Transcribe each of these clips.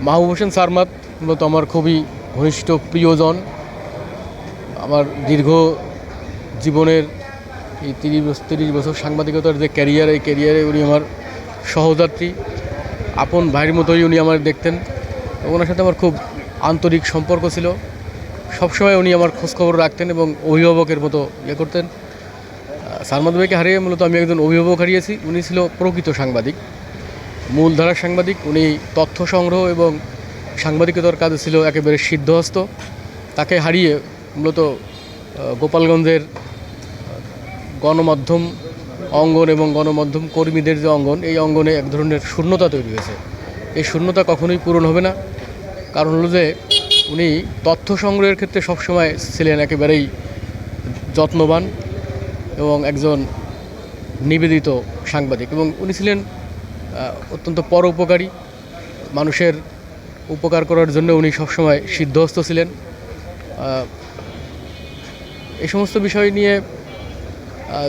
Mahbub Hossain Sarmat মূলত আমার খুবই ঘনিষ্ঠ প্রিয়জন। আমার দীর্ঘ জীবনের এই তিরিশ তিরিশ বছর সাংবাদিকতার যে ক্যারিয়ার এই ক্যারিয়ারে উনি আমার সহযাত্রী। আপন ভাইয়ের মতোই উনি আমার দেখতেন। ওনার সাথে আমার খুব আন্তরিক সম্পর্ক ছিল। সবসময় উনি আমার খোঁজখবর রাখতেন এবং অভিভাবকের মতো ইয়ে করতেন। আহ, সালমাদ ভাইকে হারিয়ে মূলত আমি একজন অভিভাবক হারিয়েছি। উনি ছিল প্রকৃত সাংবাদিক। মূলধারার সাংবাদিক, উনি তথ্য সংগ্রহ এবং সাংবাদিকতার কাজে ছিল একেবারে সিদ্ধহস্ত। তাকে হারিয়ে মূলত গোপালগঞ্জের গণমাধ্যম অঙ্গন এবং গণমাধ্যম কর্মীদের যে অঙ্গন, এই অঙ্গনে এক ধরনের শূন্যতা তৈরি হয়েছে। এই শূন্যতা কখনোই পূরণ হবে না। কারণ হলো যে, উনি তথ্য সংগ্রহের ক্ষেত্রে সবসময় ছিলেন একেবারেই যত্নবান এবং একজন নিবেদিত সাংবাদিক এবং উনি ছিলেন অত্যন্ত পরোপকারী। মানুষের উপকার করার জন্য উনি সবসময় সিদ্ধহস্ত ছিলেন। এই সমস্ত বিষয় নিয়ে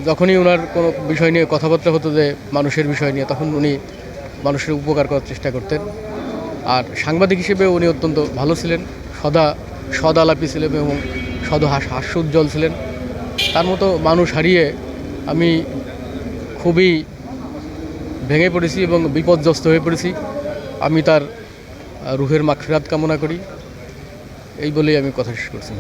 যখনই ওনার কোনো বিষয় নিয়ে কথাবার্তা হতো যে মানুষের বিষয় নিয়ে, তখন উনি মানুষের উপকার করার চেষ্টা করতেন। আর সাংবাদিক হিসেবে উনি অত্যন্ত ভালো ছিলেন। সদা সদালাপি ছিলেন এবং সদ হাস হাস্য উজ্জ্বল ছিলেন। তার মতো মানুষ হারিয়ে আমি খুবই ভেঙে পড়েছি এবং বিপর্যস্ত হয়ে পড়েছি। আমি তার রুহের মাখিরাত কামনা করি। এই বলেই আমি কথা শেষ করছি।